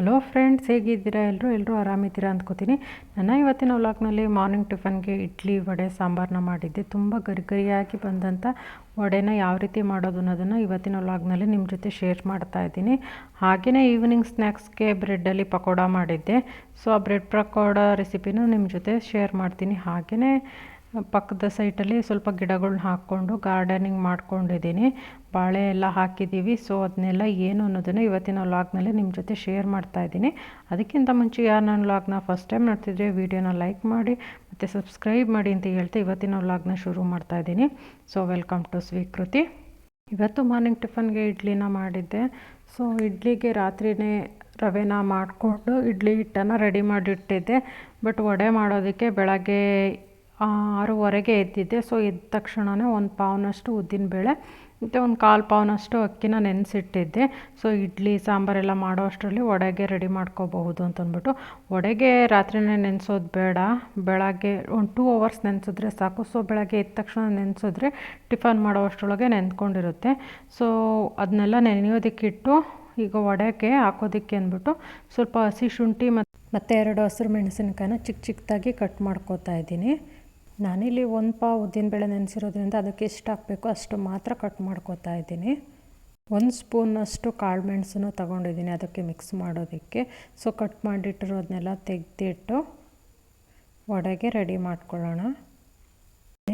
Hello friends, ಹೇಗಿದ್ದೀರಾ? ಎಲ್ಲರೂ ಎಲ್ಲರೂ ಆರಾಮಿದ್ದೀರಾ ಅಂದ್ಕೋತೀನಿ. ನನ್ನ ಇವತ್ತಿನ ವ್ಲಾಗ್ನಲ್ಲಿ ಮಾರ್ನಿಂಗ್ ಟಿಫನ್ಗೆ ಇಡ್ಲಿ, ವಡೆ ಸಾಂಬಾರನ್ನ ಮಾಡಿದ್ದೆ. ತುಂಬ ಗರಿಗರಿಯಾಗಿ ಬಂದಂಥ ವಡೆನ ಯಾವ ರೀತಿ ಮಾಡೋದು ಅನ್ನೋದನ್ನು ಇವತ್ತಿನ ವ್ಲಾಗ್ನಲ್ಲಿ ನಿಮ್ಮ ಜೊತೆ ಶೇರ್ ಮಾಡ್ತಾ ಇದ್ದೀನಿ. ಹಾಗೆಯೇ ಈವ್ನಿಂಗ್ ಸ್ನ್ಯಾಕ್ಸ್ಗೆ ಬ್ರೆಡ್ಡಲ್ಲಿ ಪಕೋಡ ಮಾಡಿದ್ದೆ. ಸೊ, ಆ ಬ್ರೆಡ್ ಪಕೋಡ ರೆಸಿಪಿನೂ ನಿಮ್ಮ ಜೊತೆ ಶೇರ್ ಮಾಡ್ತೀನಿ. ಹಾಗೆಯೇ ಪಕ್ಕದ ಸೈಟಲ್ಲಿ ಸ್ವಲ್ಪ ಗಿಡಗಳ್ನ ಹಾಕ್ಕೊಂಡು ಗಾರ್ಡನಿಂಗ್ ಮಾಡ್ಕೊಂಡಿದ್ದೀನಿ. ಬಾಳೆ ಎಲ್ಲ ಹಾಕಿದ್ದೀವಿ. ಸೊ ಅದನ್ನೆಲ್ಲ ಏನು ಅನ್ನೋದನ್ನು ಇವತ್ತಿನ ವ್ಲಾಗ್ನಲ್ಲಿ ನಿಮ್ಮ ಜೊತೆ ಶೇರ್ ಮಾಡ್ತಾ ಇದ್ದೀನಿ. ಅದಕ್ಕಿಂತ ಮುಂಚೆ ಯಾರು ನನ್ನ ವ್ಲಾಗ್ನ ಫಸ್ಟ್ ಟೈಮ್ ನೋಡ್ತಿದ್ರೆ ವೀಡಿಯೋನ ಲೈಕ್ ಮಾಡಿ, ಮತ್ತು ಸಬ್ಸ್ಕ್ರೈಬ್ ಮಾಡಿ ಅಂತ ಹೇಳ್ತಾ ಇವತ್ತಿನ ವ್ಲಾಗ್ನ ಶುರು ಮಾಡ್ತಾ ಇದ್ದೀನಿ. ಸೊ, ವೆಲ್ಕಮ್ ಟು ಸ್ವೀಕೃತಿ. ಇವತ್ತು ಮಾರ್ನಿಂಗ್ ಟಿಫನ್ಗೆ ಇಡ್ಲಿನ ಮಾಡಿದ್ದೆ. ಸೊ, ಇಡ್ಲಿಗೆ ರಾತ್ರಿನೇ ರವೆನ ಮಾಡಿಕೊಂಡು ಇಡ್ಲಿ ಹಿಟ್ಟನ್ನು ರೆಡಿ ಮಾಡಿಟ್ಟಿದ್ದೆ. ಬಟ್ ವಡೆ ಮಾಡೋದಕ್ಕೆ ಬೆಳಗ್ಗೆ ಆರೂವರೆಗೆ ಎದ್ದಿದ್ದೆ. ಸೊ ಎದ್ದ ತಕ್ಷಣವೇ ಒಂದು ಪಾವ್ನಷ್ಟು ಉದ್ದಿನಬೇಳೆ ಮತ್ತು ಒಂದು ಕಾಲು ಪಾವನಷ್ಟು ಅಕ್ಕಿನ ನೆನೆಸಿಟ್ಟಿದ್ದೆ. ಸೊ ಇಡ್ಲಿ ಸಾಂಬಾರೆಲ್ಲ ಮಾಡೋ ಅಷ್ಟರಲ್ಲಿ ವಡೆಗೆ ರೆಡಿ ಮಾಡ್ಕೋಬಹುದು ಅಂತಂದ್ಬಿಟ್ಟು. ವಡೆಗೆ ರಾತ್ರಿನೇ ನೆನೆಸೋದು ಬೇಡ. ಬೆಳಗ್ಗೆ ಒಂದು ಟೂ ಅವರ್ಸ್ ನೆನೆಸಿದ್ರೆ ಸಾಕು. ಸೊ ಬೆಳಗ್ಗೆ ಎದ್ದ ತಕ್ಷಣ ನೆನೆಸಿದ್ರೆ ಟಿಫನ್ ಮಾಡೋ ಅಷ್ಟರೊಳಗೆ ನೆನ್ಕೊಂಡಿರುತ್ತೆ. ಸೊ ಅದನ್ನೆಲ್ಲ ನೆನೆಯೋದಕ್ಕಿಟ್ಟು ಈಗ ವಡೆಗೆ ಹಾಕೋದಕ್ಕೆ ಅಂದ್ಬಿಟ್ಟು ಸ್ವಲ್ಪ ಹಸಿ ಶುಂಠಿ ಮತ್ತು ಮತ್ತು ಎರಡು ಹಸಿರು ಮೆಣಸಿನಕಾಯಿನ ಚಿಕ್ಕ ಚಿಕ್ಕದಾಗಿ ಕಟ್ ಮಾಡ್ಕೋತಾ ಇದ್ದೀನಿ. ನಾನಿಲ್ಲಿ ಒಂದು ಪಾವು ಉದ್ದಿನಬೇಳೆ ನೆನೆಸಿರೋದ್ರಿಂದ ಅದಕ್ಕೆ ಎಷ್ಟು ಹಾಕಬೇಕು ಅಷ್ಟು ಮಾತ್ರ ಕಟ್ ಮಾಡ್ಕೋತಾ ಇದ್ದೀನಿ. ಒಂದು ಸ್ಪೂನಷ್ಟು ಕಾಳು ಮೆಣಸನ್ನು ತೊಗೊಂಡಿದ್ದೀನಿ ಅದಕ್ಕೆ ಮಿಕ್ಸ್ ಮಾಡೋದಕ್ಕೆ. ಸೊ ಕಟ್ ಮಾಡಿಟ್ಟಿರೋದನ್ನೆಲ್ಲ ತೆಗೆದಿಟ್ಟು ವಡೆಗೆ ರೆಡಿ ಮಾಡ್ಕೊಳ್ಳೋಣ.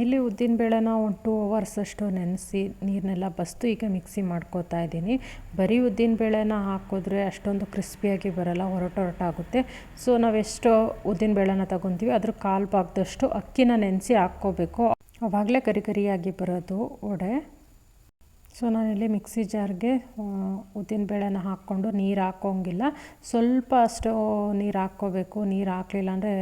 ಇಲ್ಲಿ ಉದ್ದಿನಬೇಳೆನ ಒಂದು ಟೂ ಅವರ್ಸ್ ಅಷ್ಟು ನೆನೆಸಿ ನೀರನ್ನೆಲ್ಲ ಬಸ್ತು ಈಗ ಮಿಕ್ಸಿ ಮಾಡ್ಕೋತಾ ಇದ್ದೀನಿ. ಬರೀ ಉದ್ದಿನಬೇಳೆನ ಹಾಕಿದ್ರೆ ಅಷ್ಟೊಂದು ಕ್ರಿಸ್ಪಿಯಾಗಿ ಬರೋಲ್ಲ ಹೊರಟು ಹೊರಟಾಗುತ್ತೆ ಸೊ ನಾವೆಷ್ಟು ಉದ್ದಿನಬೇಳೆನ ತಗೊತೀವಿ, ಅದ್ರ ಕಾಲು ಭಾಗದಷ್ಟು ಅಕ್ಕಿನ ನೆನೆಸಿ ಹಾಕ್ಕೋಬೇಕು. ಅವಾಗಲೇ ಕರಿ ಕರಿಯಾಗಿ ಬರೋದು ವಡೆ. ಸೊ ನಾನಿಲ್ಲಿ ಮಿಕ್ಸಿ ಜಾರ್ಗೆ ಉದ್ದಿನಬೇಳೆನ ಹಾಕ್ಕೊಂಡು ನೀರು ಹಾಕೋಂಗಿಲ್ಲ. ಸ್ವಲ್ಪ ಅಷ್ಟು ನೀರು ಹಾಕ್ಕೋಬೇಕು. ನೀರು ಹಾಕಲಿಲ್ಲ ಅಂದರೆ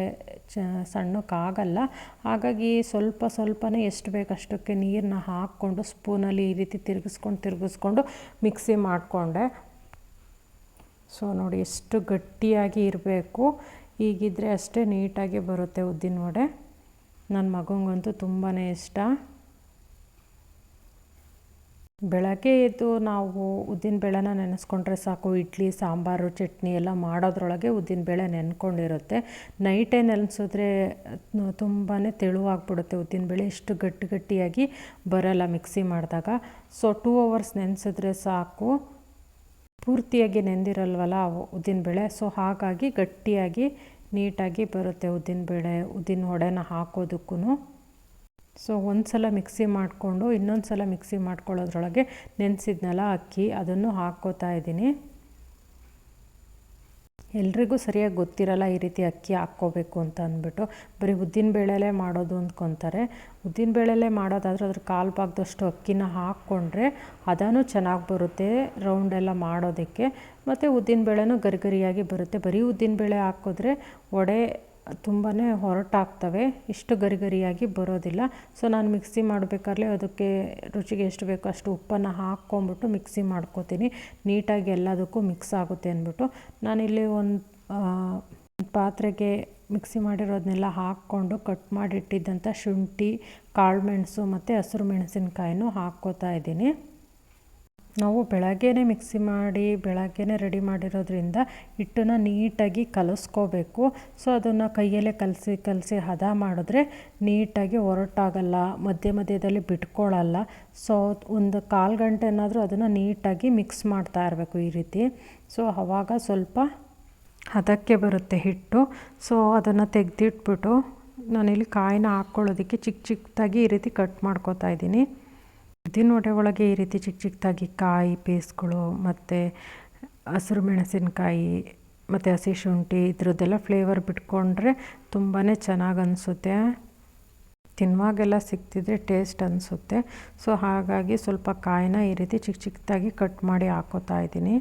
ಚ ಸಣ್ಣಕ್ಕಾಗಲ್ಲ ಹಾಗಾಗಿ ಸ್ವಲ್ಪ ಸ್ವಲ್ಪನೇ ಎಷ್ಟು ಬೇಕಷ್ಟಕ್ಕೆ ನೀರನ್ನ ಹಾಕ್ಕೊಂಡು ಸ್ಪೂನಲ್ಲಿ ಈ ರೀತಿ ತಿರುಗಿಸ್ಕೊಂಡು ತಿರುಗಿಸ್ಕೊಂಡು ಮಿಕ್ಸಿ ಮಾಡಿಕೊಂಡೆ. ಸೊ ನೋಡಿ ಎಷ್ಟು ಗಟ್ಟಿಯಾಗಿ ಇರಬೇಕು. ಹೀಗಿದ್ರೆ ಅಷ್ಟೇ ನೀಟಾಗಿ ಬರುತ್ತೆ ಉದ್ದಿನ ವಡೆ. ನನ್ನ ಮಗಂಗಂತೂ ತುಂಬಾ ಇಷ್ಟ. ಬೆಳಗ್ಗೆ ಎದ್ದು ನಾವು ಉದ್ದಿನ ಬೇಳೆನ ನೆನೆಸ್ಕೊಂಡ್ರೆ ಸಾಕು. ಇಡ್ಲಿ, ಸಾಂಬಾರು, ಚಟ್ನಿ ಎಲ್ಲ ಮಾಡೋದ್ರೊಳಗೆ ಉದ್ದಿನಬೇಳೆ ನೆನ್ಕೊಂಡಿರುತ್ತೆ. ನೈಟೇ ನೆನೆಸಿದ್ರೆ ತುಂಬಾ ತೆಳುವಾಗ್ಬಿಡುತ್ತೆ ಉದ್ದಿನಬೇಳೆ ಎಷ್ಟು ಗಟ್ಟಿ ಗಟ್ಟಿಯಾಗಿ ಬರಲ್ಲ ಮಿಕ್ಸಿ ಮಾಡಿದಾಗ. ಸೊ ಟೂ ಅವರ್ಸ್ ನೆನೆಸಿದ್ರೆ ಸಾಕು. ಪೂರ್ತಿಯಾಗಿ ನೆಂದಿರಲ್ವಲ್ಲ ಉದ್ದಿನಬೇಳೆ ಸೊ ಹಾಗಾಗಿ ಗಟ್ಟಿಯಾಗಿ, ನೀಟಾಗಿ ಬರುತ್ತೆ ಉದ್ದಿನಬೇಳೆ ಉದ್ದಿನ ವಡೆನ ಹಾಕೋದಕ್ಕೂ ಸೊ ಒಂದು ಸಲ ಮಿಕ್ಸಿ ಮಾಡಿಕೊಂಡು, ಇನ್ನೊಂದು ಸಲ ಮಿಕ್ಸಿ ಮಾಡ್ಕೊಳ್ಳೋದ್ರೊಳಗೆ ನೆನೆಸಿದ್ನಲ್ಲ ಅಕ್ಕಿ, ಅದನ್ನು ಹಾಕ್ಕೋತಾ ಇದ್ದೀನಿ. ಎಲ್ರಿಗೂ ಸರಿಯಾಗಿ ಗೊತ್ತಿರಲ್ಲ ಈ ರೀತಿ ಅಕ್ಕಿ ಹಾಕ್ಕೋಬೇಕು ಅಂತ ಅಂದ್ಬಿಟ್ಟು. ಬರೀ ಉದ್ದಿನಬೇಳೆಲೇ ಮಾಡೋದು ಅಂದ್ಕೊತಾರೆ. ಉದ್ದಿನಬೇಳೆಲೇ ಮಾಡೋದಾದ್ರೆ ಅದ್ರ ಕಾಲು ಭಾಗದಷ್ಟು ಅಕ್ಕಿನ ಹಾಕ್ಕೊಂಡ್ರೆ ಅದನ್ನು ಚೆನ್ನಾಗಿ ಬರುತ್ತೆ ರೌಂಡೆಲ್ಲ ಮಾಡೋದಕ್ಕೆ. ಮತ್ತು ಉದ್ದಿನಬೇಳೆನೂ ಗರಿಗರಿಯಾಗಿ ಬರುತ್ತೆ. ಬರೀ ಉದ್ದಿನಬೇಳೆ ಹಾಕಿದ್ರೆ ವಡೆ ತುಂಬಾ ಹೊರಟಾಗ್ತವೆ. ಇಷ್ಟು ಗರಿ ಗರಿಯಾಗಿ ಬರೋದಿಲ್ಲ. ಸೊ ನಾನು ಮಿಕ್ಸಿ ಮಾಡಬೇಕಾದ್ರೆ ಅದಕ್ಕೆ ರುಚಿಗೆ ಎಷ್ಟು ಬೇಕೋ ಅಷ್ಟು ಉಪ್ಪನ್ನು ಹಾಕ್ಕೊಂಬಿಟ್ಟು ಮಿಕ್ಸಿ ಮಾಡ್ಕೋತೀನಿ. ನೀಟಾಗಿ ಎಲ್ಲದಕ್ಕೂ ಮಿಕ್ಸ್ ಆಗುತ್ತೆ ಅಂದ್ಬಿಟ್ಟು. ನಾನಿಲ್ಲಿ ಒಂದು ಪಾತ್ರೆಗೆ ಮಿಕ್ಸಿ ಮಾಡಿರೋದನ್ನೆಲ್ಲ ಹಾಕ್ಕೊಂಡು ಕಟ್ ಮಾಡಿಟ್ಟಿದ್ದಂಥ ಶುಂಠಿ ಕಾಳುಮೆಣಸು ಮತ್ತು ಹಸಿರು ಮೆಣಸಿನಕಾಯಿನೂ ಹಾಕ್ಕೋತಾ ಇದ್ದೀನಿ. ನಾವು ಬೆಳಗ್ಗೆ ಮಿಕ್ಸಿ ಮಾಡಿ, ಬೆಳಗ್ಗೆನೇ ರೆಡಿ ಮಾಡಿರೋದ್ರಿಂದ ಹಿಟ್ಟನ್ನು ನೀಟಾಗಿ ಕಲಸ್ಕೋಬೇಕು. ಸೊ, ಅದನ್ನು ಕೈಯಲ್ಲೇ ಕಲಸಿ ಕಲಸಿ ಹದ ಮಾಡಿದ್ರೆ ನೀಟಾಗಿ ಹೊರಟಾಗಲ್ಲ ಮಧ್ಯ ಮಧ್ಯದಲ್ಲಿ ಬಿಟ್ಕೊಳ್ಳಲ್ಲ ಸೊ, ಒಂದು ಕಾಲು ಗಂಟೆ ಏನಾದರೂ ಅದನ್ನು ನೀಟಾಗಿ ಮಿಕ್ಸ್ ಮಾಡ್ತಾ ಇರಬೇಕು ಈ ರೀತಿ. ಸೊ ಆವಾಗ ಸ್ವಲ್ಪ ಹದಕ್ಕೆ ಬರುತ್ತೆ ಹಿಟ್ಟು. ಸೊ, ಅದನ್ನು ತೆಗೆದಿಟ್ಬಿಟ್ಟು ನಾನಿಲ್ಲಿ ಕಾಯಿನ ಹಾಕ್ಕೊಳ್ಳೋದಕ್ಕೆ ಚಿಕ್ಕ ಚಿಕ್ಕದಾಗಿ ಈ ರೀತಿ ಕಟ್ ಮಾಡ್ಕೋತಾ ಇದ್ದೀನಿ. ಉದ್ದಿನ ವಡೆ ಒಳಗೆ ಈ ರೀತಿ ಚಿಕ್ಕ ಚಿಕ್ಕದಾಗಿ ಕಾಯಿ ಪೀಸ್ಗಳು ಮತ್ತು ಹಸಿರು ಮೆಣಸಿನಕಾಯಿ ಮತ್ತು ಹಸಿ ಶುಂಠಿ ಇದ್ರದ್ದೆಲ್ಲ ಫ್ಲೇವರ್ ಬಿಟ್ಕೊಂಡ್ರೆ ತುಂಬಾ ಚೆನ್ನಾಗಿ ಅನಿಸುತ್ತೆ. ತಿನ್ನುವಾಗೆಲ್ಲ ಸಿಕ್ತಿದ್ರೆ ಟೇಸ್ಟ್ ಅನಿಸುತ್ತೆ. ಸೊ ಹಾಗಾಗಿ ಸ್ವಲ್ಪ ಕಾಯಿನ ಈ ರೀತಿ ಚಿಕ್ಕ ಚಿಕ್ಕದಾಗಿ ಕಟ್ ಮಾಡಿ ಹಾಕೋತಾ ಇದ್ದೀನಿ.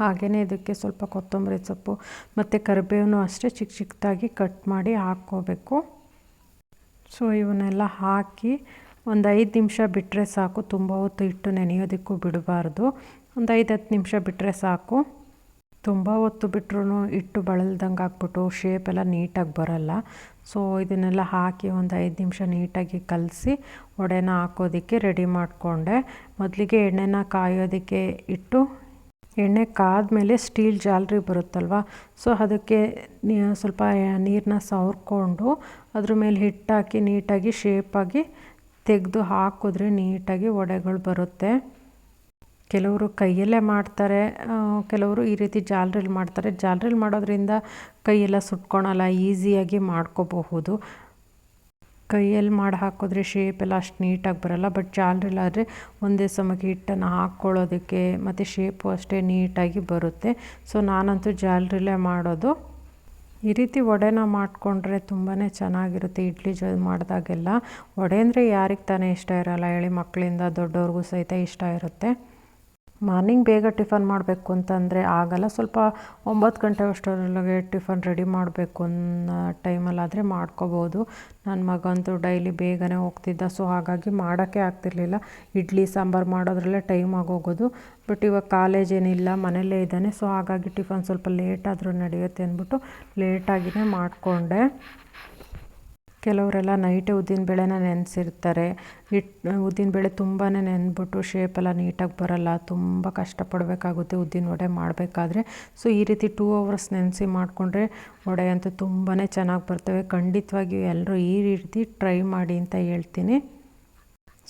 ಹಾಗೆಯೇ ಇದಕ್ಕೆ ಸ್ವಲ್ಪ ಕೊತ್ತಂಬರಿ ಸೊಪ್ಪು ಮತ್ತು ಕರಿಬೇವನ್ನು ಅಷ್ಟೇ ಚಿಕ್ಕ ಚಿಕ್ಕದಾಗಿ ಕಟ್ ಮಾಡಿ ಹಾಕ್ಕೋಬೇಕು. ಸೊ ಇವನ್ನೆಲ್ಲ ಹಾಕಿ ಒಂದು ಐದು ನಿಮಿಷ ಬಿಟ್ಟರೆ ಸಾಕು, ತುಂಬ ಹೊತ್ತು ಇಟ್ಟು ನೆನೆಯೋದಕ್ಕೂ ಬಿಡಬಾರ್ದು. ಒಂದು ಐದು ಹತ್ತು ನಿಮಿಷ ಬಿಟ್ಟರೆ ಸಾಕು. ತುಂಬ ಹೊತ್ತು ಬಿಟ್ರೂ ಇಟ್ಟು ಬಳಲ್ದಂಗೆ ಹಾಕ್ಬಿಟ್ಟು ಶೇಪ್ ಎಲ್ಲ ನೀಟಾಗಿ ಬರಲ್ಲ. ಸೊ ಇದನ್ನೆಲ್ಲ ಹಾಕಿ ಒಂದು ಐದು ನಿಮಿಷ ನೀಟಾಗಿ ಕಲಸಿ ಒಡೆನ ಹಾಕೋದಕ್ಕೆ ರೆಡಿ ಮಾಡಿಕೊಂಡೆ. ಮೊದಲಿಗೆ ಎಣ್ಣೆನ ಕಾಯೋದಕ್ಕೆ ಇಟ್ಟು ಎಣ್ಣೆ ಕಾದ್ಮೇಲೆ ಸ್ಟೀಲ್ ಜಾಲರಿ ಬರುತ್ತಲ್ವ? ಸೊ ಅದಕ್ಕೆ ಸ್ವಲ್ಪ ನೀರನ್ನ ಸವರ್ಕೊಂಡು ಅದ್ರ ಮೇಲೆ ಹಿಟ್ಟಾಕಿ ನೀಟಾಗಿ ಶೇಪಾಗಿ ತೆಗೆದು ಹಾಕಿದ್ರೆ ನೀಟಾಗಿ ವಡೆಗಳು ಬರುತ್ತೆ. ಕೆಲವರು ಕೈಯಲ್ಲೇ ಮಾಡ್ತಾರೆ ಕೆಲವರು ಈ ರೀತಿ ಜಾಲ್ರಿಲಿ ಮಾಡ್ತಾರೆ. ಜಾಲ್ರಿಲಿ ಮಾಡೋದ್ರಿಂದ ಕೈಯೆಲ್ಲ ಸುಟ್ಕೊಳಲ್ಲ, ಈಸಿಯಾಗಿ ಮಾಡ್ಕೋಬಹುದು. ಕೈಯಲ್ಲಿ ಮಾಡಿ ಹಾಕಿದ್ರೆ ಶೇಪ್ ಎಲ್ಲ ಅಷ್ಟು ನೀಟಾಗಿ ಬರೋಲ್ಲ. ಬಟ್ ಜಾಲ್ರಿಲಾದರೆ ಒಂದೇ ಸಮಕ್ಕೆ ಹಿಟ್ಟನ್ನು ಹಾಕ್ಕೊಳ್ಳೋದಕ್ಕೆ ಮತ್ತು ಶೇಪು ಅಷ್ಟೇ ನೀಟಾಗಿ ಬರುತ್ತೆ. ಸೊ ನಾನಂತೂ ಜಾಲ್ರಿಲೇ ಮಾಡೋದು. ಈ ರೀತಿ ವಡೆನ ಮಾಡಿಕೊಂಡ್ರೆ ತುಂಬಾ ಚೆನ್ನಾಗಿರುತ್ತೆ ಇಡ್ಲಿ ಜೊ, ಮಾಡಿದಾಗೆಲ್ಲ. ವಡೆ ಅಂದರೆ ಯಾರಿಗೆ ತಾನೇ ಇಷ್ಟ ಇರೋಲ್ಲ, ಹೇಳಿ ಮಕ್ಕಳಿಂದ ದೊಡ್ಡವ್ರಿಗೂ ಸಹಿತ ಇಷ್ಟ ಇರುತ್ತೆ. ಮಾರ್ನಿಂಗ್ ಬೇಗ ಟಿಫನ್ ಮಾಡಬೇಕು ಅಂತಂದರೆ ಆಗಲ್ಲ. ಸ್ವಲ್ಪ ಒಂಬತ್ತು ಗಂಟೆ ಅಷ್ಟರೊಳಗೆ ಟಿಫನ್ ರೆಡಿ ಮಾಡಬೇಕು ಅನ್ನೋ ಟೈಮಲ್ಲಾದರೆ ಮಾಡ್ಕೋಬೋದು. ನನ್ನ ಮಗಂತೂ ಡೈಲಿ ಬೇಗನೆ ಹೋಗ್ತಿದ್ದ, ಸೊ ಹಾಗಾಗಿ ಮಾಡೋಕ್ಕೆ ಆಗ್ತಿರ್ಲಿಲ್ಲ. ಇಡ್ಲಿ, ಸಾಂಬಾರು ಮಾಡೋದ್ರಲ್ಲೇ ಟೈಮ್ ಆಗೋಗೋದು. ಬಟ್ ಇವಾಗ ಕಾಲೇಜ್ ಏನಿಲ್ಲ, ಮನೆಯಲ್ಲೇ ಇದ್ದಾನೆ, ಸೊ ಹಾಗಾಗಿ ಟಿಫನ್ ಸ್ವಲ್ಪ ಲೇಟಾದರೂ ನಡೆಯುತ್ತೆ ಅಂದ್ಬಿಟ್ಟು ಲೇಟಾಗಿಯೇ ಮಾಡಿಕೊಂಡೆ. ಕೆಲವರೆಲ್ಲ ನೈಟೇ ಉದ್ದಿನಬೇಳೆನ ನೆನೆಸಿರ್ತಾರೆ. ಹಿಟ್ಟು ಉದ್ದಿನಬೇಳೆ ತುಂಬಾ ನೆನೆದ್ಬಿಟ್ಟು ಶೇಪೆಲ್ಲ ನೀಟಾಗಿ ಬರೋಲ್ಲ. ತುಂಬ ಕಷ್ಟಪಡಬೇಕಾಗುತ್ತೆ ಉದ್ದಿನ ವಡೆ ಮಾಡಬೇಕಾದ್ರೆ. ಸೊ ಈ ರೀತಿ ಟೂ ಅವರ್ಸ್ ನೆನೆಸಿ ಮಾಡಿಕೊಂಡ್ರೆ ವಡೆ ಅಂತೂ ತುಂಬಾ ಚೆನ್ನಾಗಿ ಬರ್ತವೆ. ಖಂಡಿತವಾಗಿಯೂ ಎಲ್ಲರೂ ಈ ರೀತಿ ಟ್ರೈ ಮಾಡಿ ಅಂತ ಹೇಳ್ತೀನಿ.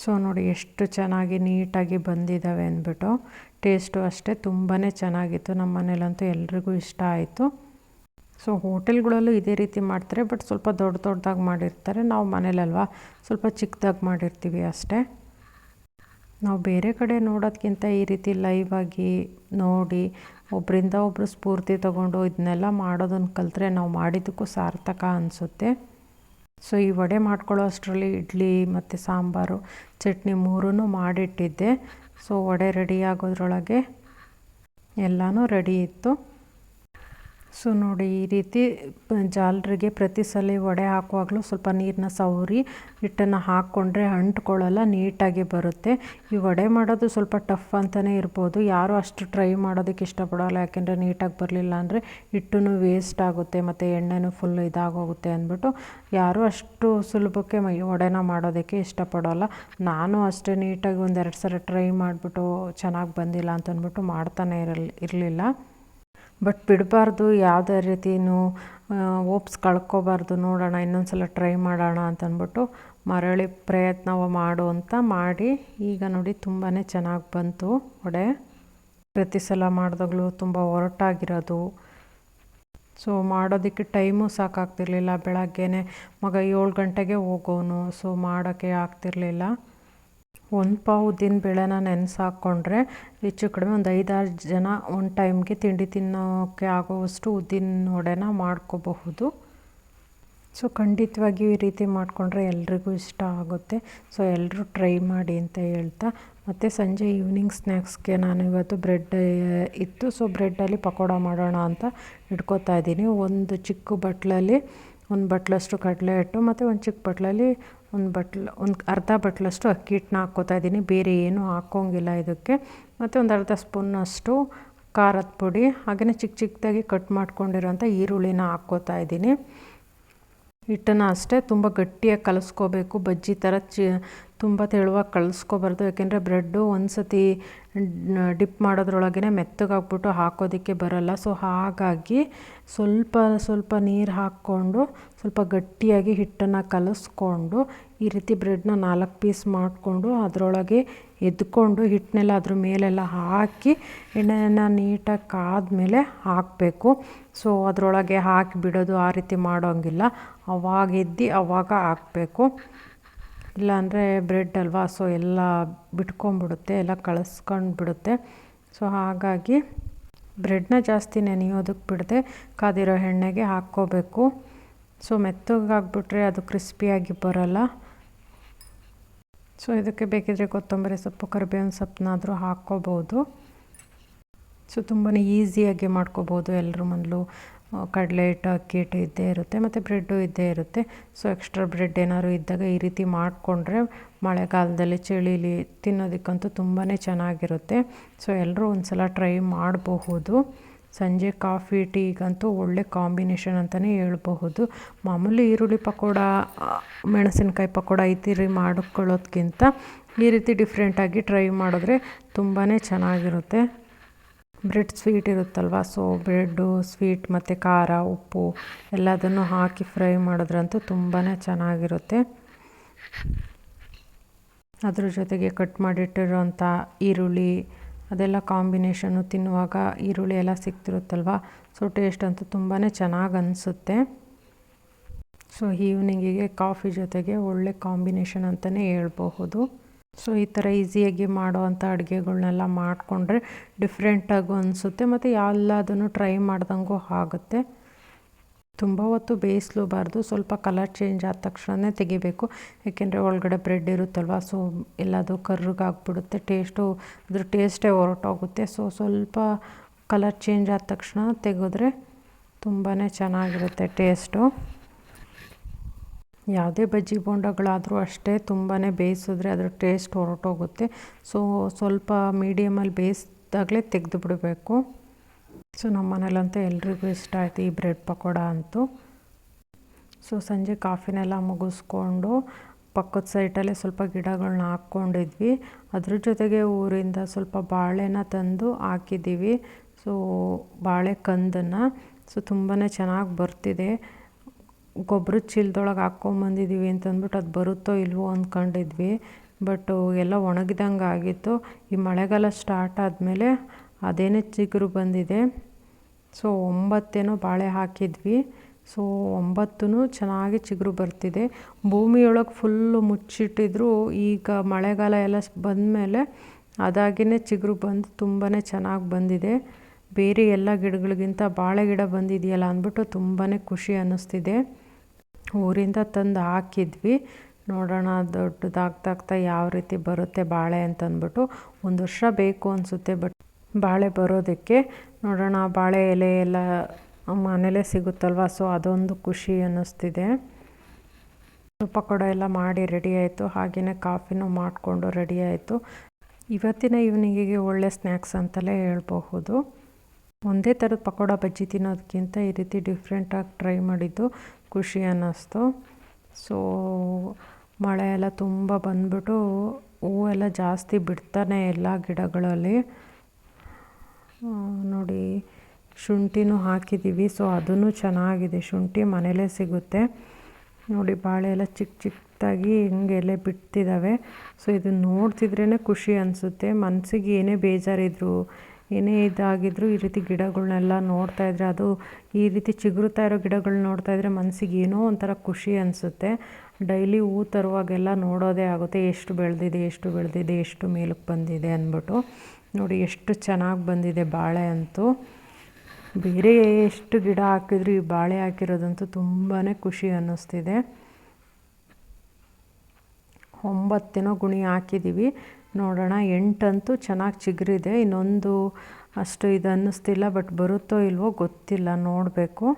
ಸೊ ನೋಡಿ ಎಷ್ಟು ಚೆನ್ನಾಗಿ ನೀಟಾಗಿ ಬಂದಿದ್ದಾವೆ ಅಂದ್ಬಿಟ್ಟು. ಟೇಸ್ಟು ಅಷ್ಟೇ ತುಂಬಾ ಚೆನ್ನಾಗಿತ್ತು. ನಮ್ಮ ಮನೇಲಂತೂ ಎಲ್ರಿಗೂ ಇಷ್ಟ ಆಯಿತು. ಸೊ ಹೋಟೆಲ್ಗಳಲ್ಲೂ ಇದೇ ರೀತಿ ಮಾಡ್ತಾರೆ ಬಟ್ ಸ್ವಲ್ಪ ದೊಡ್ಡ ದೊಡ್ಡದಾಗಿ ಮಾಡಿರ್ತಾರೆ. ನಾವು ಮನೇಲಲ್ವ? ಸ್ವಲ್ಪ ಚಿಕ್ಕದಾಗಿ ಮಾಡಿರ್ತೀವಿ ಅಷ್ಟೇ. ನಾವು ಬೇರೆ ಕಡೆ ನೋಡೋದಕ್ಕಿಂತ ಈ ರೀತಿ ಲೈವ್ ಆಗಿ ನೋಡಿ ಒಬ್ಬರಿಂದ ಒಬ್ಬರು ಸ್ಫೂರ್ತಿ ತೊಗೊಂಡು ಇದನ್ನೆಲ್ಲ ಮಾಡೋದನ್ನು ಕಲಿತ್ರೆ ನಾವು ಮಾಡಿದ್ದಕ್ಕೂ ಸಾರ್ಥಕ ಅನಿಸುತ್ತೆ. ಸೊ ಈ ವಡೆ ಮಾಡ್ಕೊಳ್ಳೋ ಅಷ್ಟರಲ್ಲಿ ಇಡ್ಲಿ ಮತ್ತು ಸಾಂಬಾರು, ಚಟ್ನಿ ಮೂರೂ ಮಾಡಿಟ್ಟಿದ್ದೆ. ಸೊ ವಡೆ ರೆಡಿ ಆಗೋದ್ರೊಳಗೆ ಎಲ್ಲನೂ ರೆಡಿ ಇತ್ತು. ಸೊ ನೋಡಿ, ಈ ರೀತಿ ಜಾಲರಿಗೆ ಪ್ರತಿ ಸಲ ವಡೆ ಹಾಕುವಾಗಲೂ ಸ್ವಲ್ಪ ನೀರನ್ನ ಸವರಿ, ಹಿಟ್ಟನ್ನು ಹಾಕ್ಕೊಂಡ್ರೆ ಅಂಟ್ಕೊಳ್ಳಲ್ಲ, ನೀಟಾಗಿ ಬರುತ್ತೆ. ಈ ವಡೆ ಮಾಡೋದು ಸ್ವಲ್ಪ ಟಫ್ ಅಂತಲೇ ಇರ್ಬೋದು. ಯಾರೂ ಅಷ್ಟು ಟ್ರೈ ಮಾಡೋದಕ್ಕೆ ಇಷ್ಟಪಡೋಲ್ಲ. ಯಾಕೆಂದರೆ ನೀಟಾಗಿ ಬರಲಿಲ್ಲ ಅಂದರೆ ಹಿಟ್ಟು ವೇಸ್ಟ್ ಆಗುತ್ತೆ, ಮತ್ತು ಎಣ್ಣೆನೂ ಫುಲ್ ಇದಾಗೋಗುತ್ತೆ ಅಂದ್ಬಿಟ್ಟು. ಯಾರೂ ಅಷ್ಟು ಸುಲಭಕ್ಕೆ ಮೈ ವಡೆನ ಮಾಡೋದಕ್ಕೆ ಇಷ್ಟಪಡೋಲ್ಲ. ನಾನು ಅಷ್ಟೇ ನೀಟಾಗಿ ಒಂದೆರಡು ಸಲ ಟ್ರೈ ಮಾಡಿಬಿಟ್ಟು ಚೆನ್ನಾಗಿ ಬಂದಿಲ್ಲ ಅಂತಂದ್ಬಿಟ್ಟು ಮಾಡ್ತಾನೆ ಇರಲ್, ಇರಲಿಲ್ಲ. ಬಟ್ ಬಿಡಬಾರ್ದು, ಯಾವುದೇ ರೀತಿಯೂ ಓಪ್ಸ್ ಕಳ್ಕೊಬಾರ್ದು, ನೋಡೋಣ ಇನ್ನೊಂದು ಸಲ ಟ್ರೈ ಮಾಡೋಣ ಅಂತಂದ್ಬಿಟ್ಟು ಮರಳಿ ಪ್ರಯತ್ನ ಮಾಡು ಅಂತ ಮಾಡಿ, ಈಗ ನೋಡಿ ತುಂಬಾ ಚೆನ್ನಾಗಿ ಬಂತು ಒಡೆ ಪ್ರತಿ ಸಲ ಮಾಡಿದಾಗಲೂ ತುಂಬ ಒರಟಾಗಿರೋದು. ಸೊ ಮಾಡೋದಕ್ಕೆ ಟೈಮು ಸಾಕಾಗ್ತಿರ್ಲಿಲ್ಲ, ಬೆಳಗ್ಗೆನೆ ಮಗ ಏಳು ಗಂಟೆಗೆ ಹೋಗೋನು ಸೊ ಮಾಡೋಕ್ಕೆ ಆಗ್ತಿರ್ಲಿಲ್ಲ. ಒಂದು ಪಾವು ಉದ್ದಿನ ಬೇಳೆನ ನೆನೆಸಿ ಹಾಕ್ಕೊಂಡ್ರೆ ಹೆಚ್ಚು ಕಡಿಮೆ ಒಂದು ಐದಾರು ಜನ ಒಂದು ಟೈಮ್ಗೆ ತಿಂಡಿ ತಿನ್ನೋಕ್ಕೆ ಆಗೋವಷ್ಟು ಉದ್ದಿನ ವಡೆನ ಮಾಡ್ಕೋಬಹುದು. ಸೊ, ಖಂಡಿತವಾಗಿಯೂ ಈ ರೀತಿ ಮಾಡಿಕೊಂಡ್ರೆ ಎಲ್ರಿಗೂ ಇಷ್ಟ ಆಗುತ್ತೆ. ಸೊ ಎಲ್ಲರೂ ಟ್ರೈ ಮಾಡಿ ಅಂತ ಹೇಳ್ತಾ. ಮತ್ತು ಸಂಜೆ ಈವ್ನಿಂಗ್ ಸ್ನ್ಯಾಕ್ಸ್ಗೆ ನಾನು ಇವತ್ತು ಬ್ರೆಡ್ ಇತ್ತು. ಸೊ, ಬ್ರೆಡ್ಡಲ್ಲಿ ಪಕೋಡ ಮಾಡೋಣ ಅಂತ ಇಟ್ಕೋತಾ ಇದ್ದೀನಿ. ಒಂದು ಚಿಕ್ಕ ಬಟ್ಲಲ್ಲಿ, ಒಂದು ಬಟ್ಲಷ್ಟು ಕಡಲೆ ಹಿಟ್ಟು, ಮತ್ತು ಒಂದು ಚಿಕ್ಕ ಬಟ್ಲಲ್ಲಿ ಒಂದು ಬಟ್ಲು, ಒಂದು ಅರ್ಧ ಬಟ್ಲಷ್ಟು ಅಕ್ಕಿ ಹಿಟ್ಟನ್ನ ಹಾಕ್ಕೋತಾ ಇದ್ದೀನಿ. ಬೇರೆ ಏನೂ ಹಾಕೋಂಗಿಲ್ಲ ಇದಕ್ಕೆ. ಮತ್ತು ಒಂದು ಅರ್ಧ ಸ್ಪೂನಷ್ಟು ಖಾರದ ಪುಡಿ ಹಾಗೆಯೇ ಚಿಕ್ಕ ಚಿಕ್ಕದಾಗಿ ಕಟ್ ಮಾಡ್ಕೊಂಡಿರೋಂಥ ಈರುಳ್ಳಿನ ಹಾಕ್ಕೋತಾ ಇದ್ದೀನಿ. ಹಿಟ್ಟನ್ನು ಅಷ್ಟೇ ತುಂಬ ಗಟ್ಟಿಯಾಗಿ ಕಲಿಸ್ಕೋಬೇಕು. ಬಜ್ಜಿ ಥರ ಚಿ, ತುಂಬ ತೆಳುವಾಗಿ ಕಲಿಸ್ಕೋಬಾರ್ದು. ಯಾಕೆಂದರೆ ಬ್ರೆಡ್ಡು ಒಂದು ಸತಿ ಡಿಪ್ ಮಾಡೋದ್ರೊಳಗೇ ಮೆತ್ತಗಾಗ್ಬಿಟ್ಟು ಹಾಕೋದಕ್ಕೆ ಬರೋಲ್ಲ. ಸೊ ಹಾಗಾಗಿ ಸ್ವಲ್ಪ ಸ್ವಲ್ಪ ನೀರು ಹಾಕ್ಕೊಂಡು, ಸ್ವಲ್ಪ ಗಟ್ಟಿಯಾಗಿ ಹಿಟ್ಟನ್ನು ಕಲಸ್ಕೊಂಡು, ಈ ರೀತಿ ಬ್ರೆಡ್ನ ನಾಲ್ಕು ಪೀಸ್ ಮಾಡಿಕೊಂಡು, ಅದರೊಳಗೆ ಎದ್ಕೊಂಡು ಹಿಟ್ಟನ್ನೆಲ್ಲ ಅದ್ರ ಮೇಲೆಲ್ಲ ಹಾಕಿ ಎಣ್ಣೆನ ನೀಟಾಗಿ ಕಾದ್ಮೇಲೆ ಹಾಕಬೇಕು. ಸೊ ಅದರೊಳಗೆ ಹಾಕಿ ಬಿಡೋದು ಆ ರೀತಿ ಮಾಡೋಂಗಿಲ್ಲ. ಅವಾಗ ಎದ್ದು ಅವಾಗ ಹಾಕಬೇಕು. ಇಲ್ಲಾಂದರೆ ಬ್ರೆಡ್ ಅಲ್ವಾ? ಸೊ ಎಲ್ಲ ಬಿಟ್ಕೊಂಡ್ಬಿಡುತ್ತೆ, ಎಲ್ಲ ಕಳಿಸ್ಕೊಂಡು ಬಿಡುತ್ತೆ ಸೊ ಹಾಗಾಗಿ ಬ್ರೆಡ್ನ ಜಾಸ್ತಿ ನೆನೆಯೋದಕ್ಕೆ ಬಿಡದೆ ಕಾದಿರೋ ಎಣ್ಣೆಗೆ ಹಾಕ್ಕೋಬೇಕು. ಸೊ ಮೆತ್ತಗಾಗ್ಬಿಟ್ರೆ ಅದು ಕ್ರಿಸ್ಪಿಯಾಗಿ ಬರೋಲ್ಲ. ಸೊ ಇದಕ್ಕೆ ಬೇಕಿದ್ರೆ ಕೊತ್ತಂಬರಿ ಸೊಪ್ಪು, ಕರಿಬೇವಿನ ಸೊಪ್ಪನ್ನಾದರೂ ಹಾಕ್ಕೋಬೋದು. ಸೊ ತುಂಬಾ ಈಸಿಯಾಗಿ ಮಾಡ್ಕೋಬೋದು ಎಲ್ಲರ ಮನೇಲೂ ಕಡಲೆ ಹಿಟ್ಟು, ಅಕ್ಕಿ ಹಿಟ್ಟು ಇದ್ದೇ ಇರುತ್ತೆ, ಮತ್ತು ಬ್ರೆಡ್ಡು ಇದ್ದೇ ಇರುತ್ತೆ. ಸೊ ಎಕ್ಸ್ಟ್ರಾ ಬ್ರೆಡ್ ಏನಾದ್ರು ಇದ್ದಾಗ ಈ ರೀತಿ ಮಾಡಿಕೊಂಡ್ರೆ ಮಳೆಗಾಲದಲ್ಲಿ ಚಳಿಲಿ ತಿನ್ನೋದಕ್ಕಂತೂ ತುಂಬಾ ಚೆನ್ನಾಗಿರುತ್ತೆ. ಸೊ ಎಲ್ಲರೂ ಒಂದು ಸಲ ಟ್ರೈ ಮಾಡಬಹುದು. ಸಂಜೆ ಕಾಫಿ, ಟೀಗಂತೂ ಒಳ್ಳೆ ಕಾಂಬಿನೇಷನ್ ಅಂತಲೇ ಹೇಳ್ಬಹುದು. ಮಾಮೂಲಿ ಈರುಳ್ಳಿ ಪಕೋಡ ಮೆಣಸಿನಕಾಯಿ ಪಕೋಡ ಈ ರೀತಿ ಮಾಡ್ಕೊಳ್ಳೋದ್ಕಿಂತ ಈ ರೀತಿ ಡಿಫ್ರೆಂಟಾಗಿ ಟ್ರೈ ಮಾಡಿದ್ರೆ ತುಂಬಾ ಚೆನ್ನಾಗಿರುತ್ತೆ. ಬ್ರೆಡ್ ಸ್ವೀಟ್ ಇರುತ್ತಲ್ವ? ಸೊ ಬ್ರೆಡ್ಡು, ಸ್ವೀಟ್ ಮತ್ತು ಖಾರ, ಉಪ್ಪು ಎಲ್ಲದನ್ನು ಹಾಕಿ ಫ್ರೈ ಮಾಡಿದ್ರಂತೂ ತುಂಬಾ ಚೆನ್ನಾಗಿರುತ್ತೆ. ಅದ್ರ ಜೊತೆಗೆ ಕಟ್ ಮಾಡಿಟ್ಟಿರುವಂಥ ಈರುಳ್ಳಿ, ಅದೆಲ್ಲ ಕಾಂಬಿನೇಷನ್ನು ತಿನ್ನುವಾಗ ಈರುಳ್ಳಿ ಎಲ್ಲ ಸಿಕ್ತಿರುತ್ತಲ್ವ? ಸೊ ಟೇಸ್ಟ್ ಅಂತೂ ತುಂಬಾ ಚೆನ್ನಾಗಿ ಅನಿಸುತ್ತೆ. ಸೊ ಈವ್ನಿಂಗಿಗೆ ಕಾಫಿ ಜೊತೆಗೆ ಒಳ್ಳೆ ಕಾಂಬಿನೇಷನ್ ಅಂತಲೇ ಹೇಳ್ಬಹುದು. ಸೊ ಈ ಥರ ಈಸಿಯಾಗಿ ಮಾಡೋವಂಥ ಅಡುಗೆಗಳ್ನೆಲ್ಲ ಮಾಡಿಕೊಂಡ್ರೆ ಡಿಫ್ರೆಂಟಾಗೂ ಅನಿಸುತ್ತೆ ಮತ್ತು ಎಲ್ಲದನ್ನು ಟ್ರೈ ಮಾಡ್ದಂಗೂ ಆಗುತ್ತೆ. ತುಂಬ ಹೊತ್ತು ಬೇಯಿಸ್ಲೂಬಾರ್ದು ಸ್ವಲ್ಪ ಕಲರ್ ಚೇಂಜ್ ಆದ ತಕ್ಷಣವೇ ತೆಗಿಬೇಕು. ಏಕೆಂದರೆ ಒಳಗಡೆ ಬ್ರೆಡ್ ಇರುತ್ತಲ್ವ ಸೊ ಎಲ್ಲದು ಕರ್ರಗಾಗ್ಬಿಡುತ್ತೆ ಟೇಸ್ಟು ಅದ್ರ ಟೇಸ್ಟೇ ಹೊರಟೋಗುತ್ತೆ. ಸೊ ಸ್ವಲ್ಪ ಕಲರ್ ಚೇಂಜ್ ಆದ ತಕ್ಷಣ ತೆಗೆದ್ರೆ ತುಂಬಾ ಚೆನ್ನಾಗಿರುತ್ತೆ ಟೇಸ್ಟು ಯಾವುದೇ ಬಜ್ಜಿ ಬೋಂಡಗಳಾದರೂ ಅಷ್ಟೇ ತುಂಬಾ ಬೇಯಿಸಿದ್ರೆ ಅದರ ಟೇಸ್ಟ್ ಹೊರಟೋಗುತ್ತೆ. ಸೊ ಸ್ವಲ್ಪ ಮೀಡಿಯಮಲ್ಲಿ ಬೇಯಿಸಿದಾಗಲೇ ತೆಗೆದು ಬಿಡಬೇಕು. ಸೊ ನಮ್ಮ ಮನೇಲಂತೂ ಎಲ್ರಿಗೂ ಇಷ್ಟ ಆಯಿತು ಈ ಬ್ರೆಡ್ ಪಕೋಡ ಅಂತೂ. ಸೊ ಸಂಜೆ ಕಾಫಿನೆಲ್ಲ ಮುಗಿಸ್ಕೊಂಡು ಪಕ್ಕದ ಸೈಟಲ್ಲೇ ಸ್ವಲ್ಪ ಗಿಡಗಳನ್ನ ಹಾಕ್ಕೊಂಡಿದ್ವಿ. ಅದ್ರ ಜೊತೆಗೆ ಊರಿಂದ ಸ್ವಲ್ಪ ಬಾಳೆನ ತಂದು ಹಾಕಿದ್ದೀವಿ. ಸೊ ಬಾಳೆ ಕಂದನ್ನು ಸೊ ತುಂಬಾ ಚೆನ್ನಾಗಿ ಬರ್ತಿದೆ. ಗೊಬ್ಬರದ ಚೀಲದೊಳಗೆ ಹಾಕ್ಕೊಂಬಂದಿದ್ದೀವಿ ಅಂತಂದ್ಬಿಟ್ಟು ಅದು ಬರುತ್ತೋ ಇಲ್ವೋ ಅಂದ್ಕೊಂಡಿದ್ವಿ ಬಟ್ ಎಲ್ಲ ಒಣಗಿದಂಗೆ ಆಗಿತ್ತು. ಈ ಮಳೆಗಾಲ ಸ್ಟಾರ್ಟ್ ಆದಮೇಲೆ ಅದೇನೇ ಚಿಗುರು ಬಂದಿದೆ. ಸೊ ಒಂಬತ್ತೇನೋ ಬಾಳೆ ಹಾಕಿದ್ವಿ. ಸೊ ಒಂಬತ್ತು ಚೆನ್ನಾಗಿ ಚಿಗುರು ಬರ್ತಿದೆ. ಭೂಮಿಯೊಳಗೆ ಫುಲ್ಲು ಮುಚ್ಚಿಟ್ಟಿದ್ರು. ಈಗ ಮಳೆಗಾಲ ಎಲ್ಲ ಬಂದಮೇಲೆ ಅದಾಗಿಯೇ ಚಿಗುರು ಬಂದು ತುಂಬಾ ಚೆನ್ನಾಗಿ ಬಂದಿದೆ. ಬೇರೆ ಎಲ್ಲ ಗಿಡಗಳಿಗಿಂತ ಬಾಳೆ ಗಿಡ ಬಂದಿದೆಯಲ್ಲ ಅಂದ್ಬಿಟ್ಟು ತುಂಬಾ ಖುಷಿ ಅನ್ನಿಸ್ತಿದೆ. ಊರಿಂದ ತಂದು ಹಾಕಿದ್ವಿ. ನೋಡೋಣ ದೊಡ್ಡದಾಗ್ತಾಗ್ತಾ ಯಾವ ರೀತಿ ಬರುತ್ತೆ ಬಾಳೆ ಅಂತಂದ್ಬಿಟ್ಟು ಒಂದು ವರ್ಷ ಬೇಕು ಅನಿಸುತ್ತೆ, ಬಟ್ ಬಾಳೆ ಬರೋದಕ್ಕೆ. ನೋಡೋಣ, ಬಾಳೆ ಎಲೆ ಎಲ್ಲ ಮನೇಲೇ ಸಿಗುತ್ತಲ್ವ? ಸೊ, ಅದೊಂದು ಖುಷಿ ಅನ್ನಿಸ್ತಿದೆ. ಪಕೋಡ ಎಲ್ಲ ಮಾಡಿ ರೆಡಿ ಆಯಿತು. ಹಾಗೆಯೇ ಕಾಫಿನೂ ಮಾಡಿಕೊಂಡು ರೆಡಿ ಆಯಿತು. ಇವತ್ತಿನ ಈವ್ನಿಂಗಿಗೆ ಒಳ್ಳೆ ಸ್ನ್ಯಾಕ್ಸ್ ಅಂತಲೇ ಹೇಳ್ಬಹುದು. ಒಂದೇ ಥರದ ಪಕೋಡ ಬಜ್ಜಿ ತಿನ್ನೋದಕ್ಕಿಂತ ಈ ರೀತಿ ಡಿಫ್ರೆಂಟಾಗಿ ಟ್ರೈ ಮಾಡಿದ್ದು ಖುಷಿ ಅನ್ನಿಸ್ತು. ಸೊ ಮಳೆ ಎಲ್ಲ ತುಂಬ ಬಂದ್ಬಿಟ್ಟು ಹೂವೆಲ್ಲ ಜಾಸ್ತಿ ಬಿಡ್ತಾನೆ ಎಲ್ಲ ಗಿಡಗಳಲ್ಲಿ. ನೋಡಿ, ಶುಂಠಿನೂ ಹಾಕಿದ್ದೀವಿ ಸೊ ಅದೂ ಚೆನ್ನಾಗಿದೆ. ಶುಂಠಿ ಮನೇಲೇ ಸಿಗುತ್ತೆ. ನೋಡಿ, ಬಾಳೆ ಎಲ್ಲ ಚಿಕ್ಕ ಚಿಕ್ಕದಾಗಿ ಹಿಂಗೆ ಎಲೆ ಬಿಡ್ತಿದ್ದಾವೆ ಸೊ ಇದನ್ನು ನೋಡ್ತಿದ್ರೇ ಖುಷಿ ಅನಿಸುತ್ತೆ. ಮನಸ್ಸಿಗೆ ಏನೇ ಬೇಜಾರಿದ್ರು ಏನೇ ಇದಾಗಿದ್ದರೂ ಈ ರೀತಿ ಗಿಡಗಳನ್ನೆಲ್ಲ ನೋಡ್ತಾ ನೋಡ್ತಾಯಿದ್ರೆ ಅದು ಈ ರೀತಿ ಚಿಗುರುತ್ತಾ ಇರೋ ಗಿಡಗಳನ್ನ ನೋಡ್ತಾಯಿದ್ರೆ ಮನಸ್ಸಿಗೆ ಏನೋ ಒಂಥರ ಖುಷಿ ಅನಿಸುತ್ತೆ. ಡೈಲಿ ಹೂ ತರುವಾಗೆಲ್ಲ ನೋಡೋದೇ ಆಗುತ್ತೆ, ಎಷ್ಟು ಬೆಳೆದಿದೆ ಎಷ್ಟು ಬೆಳೆದಿದೆ, ಎಷ್ಟು ಮೇಲಕ್ಕೆ ಬಂದಿದೆ ಅಂದ್ಬಿಟ್ಟು. ನೋಡಿ, ಎಷ್ಟು ಚೆನ್ನಾಗಿ ಬಂದಿದೆ ಬಾಳೆ ಅಂತೂ. ಬೇರೆ ಎಷ್ಟು ಗಿಡ ಹಾಕಿದ್ರು ಈ ಬಾಳೆ ಹಾಕಿರೋದಂತೂ ತುಂಬಾ ಖುಷಿ ಅನ್ನಿಸ್ತಿದೆ. ಒಂಬತ್ತೇನೋ ಗುಣಿ ಹಾಕಿದ್ದೀವಿ ನೋಡೋಣ. ಎಂಟಂತೂ ಚೆನ್ನಾಗಿ ಚಿಗುರಿದೆ. ಇನ್ನೊಂದು ಅಷ್ಟು ಇದು ಅನ್ನಿಸ್ತಿಲ್ಲ, ಬಟ್ ಬರುತ್ತೋ ಇಲ್ವೋ ಗೊತ್ತಿಲ್ಲ. ನೋಡಬೇಕು.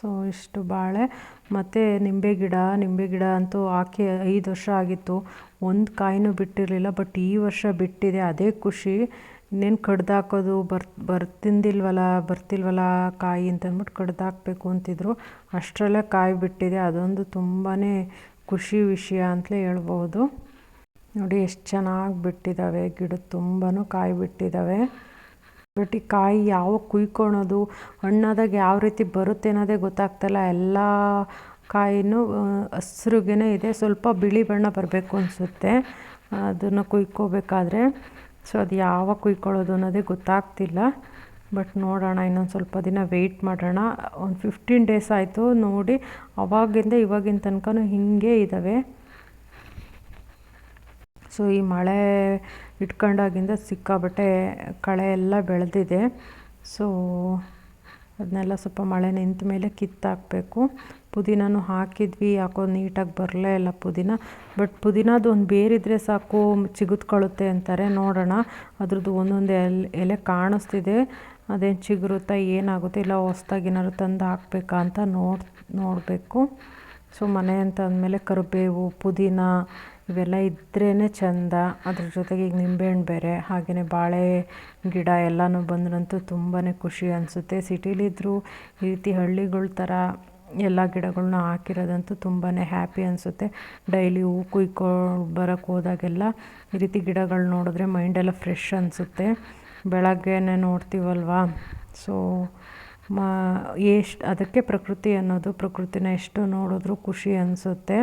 ಸೊ, ಇಷ್ಟು ಬಾಳೆ. ಮತ್ತು ನಿಂಬೆ ಗಿಡ ನಿಂಬೆ ಗಿಡ ಅಂತೂ ಹಾಕಿ ಐದು ವರ್ಷ ಆಗಿತ್ತು. ಒಂದು ಕಾಯಿನೂ ಬಿಟ್ಟಿರಲಿಲ್ಲ, ಬಟ್ ಈ ವರ್ಷ ಬಿಟ್ಟಿದೆ. ಅದೇ ಖುಷಿ. ಇನ್ನೇನು ಕಡ್ದಾಕೋದು? ಬರ್, ಬರ್ತಿಂದಿಲ್ವಲ್ಲ, ಬರ್ತಿಲ್ವಲ್ಲ ಕಾಯಿ ಅಂತಂದ್ಬಿಟ್ಟು ಕಡ್ದಾಕಬೇಕು ಅಂತಿದ್ರು. ಅಷ್ಟರಲ್ಲೇ ಕಾಯಿ ಬಿಟ್ಟಿದೆ. ಅದೊಂದು ತುಂಬಾ ಖುಷಿ ವಿಷಯ ಅಂತಲೇ ಹೇಳ್ಬೋದು. ನೋಡಿ ಎಷ್ಟು ಚೆನ್ನಾಗಿ ಬಿಟ್ಟಿದ್ದಾವೆ ಗಿಡ ತುಂಬಾ ಕಾಯಿ ಬಿಟ್ಟಿದ್ದಾವೆ ಬಟ್ ಈ ಕಾಯಿ ಯಾವ ಕುಯ್ಕೊಳೋದು, ಹಣ್ಣಾದಾಗ ಯಾವ ರೀತಿ ಬರುತ್ತೆ ಅನ್ನೋದೇ ಗೊತ್ತಾಗ್ತಾಯಿಲ್ಲ ಎಲ್ಲ ಕಾಯಿನೂ ಹಸ್ರುಗೇ ಇದೆ. ಸ್ವಲ್ಪ ಬಿಳಿ ಬಣ್ಣ ಬರಬೇಕು ಅನಿಸುತ್ತೆ. ಅದನ್ನು ಕುಯ್ಕೋಬೇಕಾದ್ರೆ. ಸೊ, ಅದು ಯಾವಾಗ ಕುಯ್ಕೊಳ್ಳೋದು ಅನ್ನೋದೇ ಗೊತ್ತಾಗ್ತಿಲ್ಲ. ಬಟ್ ನೋಡೋಣ, ಇನ್ನೊಂದು ಸ್ವಲ್ಪ ದಿನ ವೆಯ್ಟ್ ಮಾಡೋಣ. ಒಂದು ಫಿಫ್ಟೀನ್ ಡೇಸ್ ಆಯಿತು ನೋಡಿ, ಅವಾಗಿಂದ ಇವಾಗಿನ ತನಕನೂ ಹೀಗೆ ಇದ್ದಾವೆ ಸೊ ಈ ಮಳೆ ಇಟ್ಕೊಂಡಾಗಿಂದ ಸಿಕ್ಕಾಬಟ್ಟೆ ಕಳೆ ಎಲ್ಲ ಬೆಳೆದಿದೆ. ಸೊ ಅದನ್ನೆಲ್ಲ ಸ್ವಲ್ಪ ಮಳೆ ನಿಂತ ಮೇಲೆ ಕಿತ್ತಾಕಬೇಕು. ಪುದೀನೂ ಹಾಕಿದ್ವಿ, ಯಾಕೋ ನೀಟಾಗಿ ಬರಲೇ ಇಲ್ಲ ಪುದೀನ. ಬಟ್ ಪುದೀನದು ಒಂದು ಬೇರಿದ್ರೆ ಸಾಕು ಚಿಗುತ್ಕೊಳ್ಳುತ್ತೆ ಅಂತಾರೆ. ನೋಡೋಣ, ಅದ್ರದ್ದು ಒಂದೊಂದು ಎಲೆ ಎಲೆ ಕಾಣಿಸ್ತಿದೆ. ಅದೇನು ಚಿಗುರುತ್ತಾ ಏನಾಗುತ್ತೆ? ಇಲ್ಲ ಹೊಸ್ದಾಗಿ ಏನಾದ್ರು ತಂದು ಹಾಕ್ಬೇಕಾ ಅಂತ ನೋಡಿ, ನೋಡಬೇಕು. ಸೊ ಮನೆ ಅಂತ ಅಂದಮೇಲೆ ಕರಿಬೇವು, ಪುದೀನ ಇವೆಲ್ಲ ಇದ್ರೇ ಚೆಂದ. ಅದ್ರ ಜೊತೆಗೆ ಈಗ ನಿಂಬೆಹಣ್ಣು ಬೇರೆ ಹಾಗೆಯೇ ಬಾಳೆ ಗಿಡ ಎಲ್ಲನೂ ಬಂದ್ರಂತೂ ತುಂಬಾ ಖುಷಿ ಅನಿಸುತ್ತೆ. ಸಿಟಿಲಿದ್ದರೂ ಈ ರೀತಿ ಹಳ್ಳಿಗಳ ಥರ ಎಲ್ಲ ಗಿಡಗಳನ್ನ ಹಾಕಿರೋದಂತೂ ತುಂಬಾ ಹ್ಯಾಪಿ ಅನಿಸುತ್ತೆ. ಡೈಲಿ ಹೂ ಕುಯ್ಕೊಂಡು ಬರೋಕ್ಕೆ ಹೋದಾಗೆಲ್ಲ ಈ ರೀತಿ ಗಿಡಗಳು ನೋಡಿದ್ರೆ ಮೈಂಡೆಲ್ಲ ಫ್ರೆಶ್ ಅನಿಸುತ್ತೆ. ಬೆಳಗ್ಗೆನೆ ನೋಡ್ತೀವಲ್ವಾ? ಸೊ, ಮ, ಎಷ್ಟು, ಅದಕ್ಕೆ ಪ್ರಕೃತಿ ಅನ್ನೋದು, ಪ್ರಕೃತಿನ ಎಷ್ಟು ನೋಡಿದ್ರೂ ಖುಷಿ ಅನಿಸುತ್ತೆ.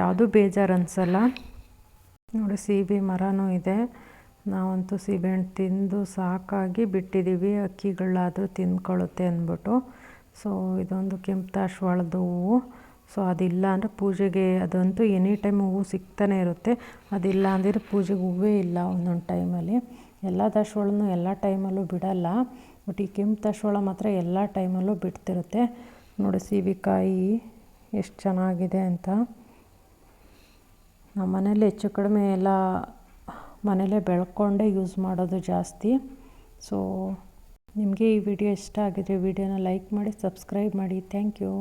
ಯಾವುದೂ ಬೇಜಾರು ಅನಿಸಲ್ಲ ನೋಡಿ, ಸೀಬೆ ಮರನೂ ಇದೆ. ನಾವಂತೂ ಸೀಬೆಹಣ್ಣು ತಿಂದು ಸಾಕಾಗಿ ಬಿಟ್ಟಿದ್ದೀವಿ ಅಕ್ಕಿಗಳಾದರೂ ತಿಂದ್ಕೊಳ್ಳುತ್ತೆ ಅಂದ್ಬಿಟ್ಟು. ಸೊ ಇದೊಂದು ಕೆಂಪು ದಾಸವಾಳದ ಹೂವು. ಸೊ ಅದಿಲ್ಲ ಅಂದರೆ ಪೂಜೆಗೆ ಅದಂತೂ ಎನಿ ಟೈಮ್ ಹೂವು ಸಿಗ್ತಾನೆ ಇರುತ್ತೆ. ಅದಿಲ್ಲ ಅಂದರೆ ಪೂಜೆಗೆ ಹೂವೇ ಇಲ್ಲ ಒಂದೊಂದು ಟೈಮಲ್ಲಿ. ಎಲ್ಲ ದಾಸವಾಳನೂ ಎಲ್ಲ ಟೈಮಲ್ಲೂ ಬಿಡಲ್ಲ. ಬಟ್ ಈ ಕೆಂಪು ದಾಸವಾಳ ಮಾತ್ರ ಎಲ್ಲ ಟೈಮಲ್ಲೂ ಬಿಡ್ತಿರುತ್ತೆ. ನೋಡಿ, ಸೀಬೆಕಾಯಿ ಎಷ್ಟು ಚೆನ್ನಾಗಿದೆ ಅಂತ. ನಮ್ಮ ಮನೇಲಿ ಹೆಚ್ಚು ಕಡಿಮೆ ಎಲ್ಲ ಮನೆಯಲ್ಲೇ ಬೆಳ್ಕೊಂಡೇ ಯೂಸ್ ಮಾಡೋದು ಜಾಸ್ತಿ. ಸೊ ನಿಮಗೆ ಈ ವಿಡಿಯೋ ಇಷ್ಟ ಆಗಿದ್ರೆ ವಿಡಿಯೋನ ಲೈಕ್ ಮಾಡಿ, ಸಬ್ಸ್ಕ್ರೈಬ್ ಮಾಡಿ. Thank you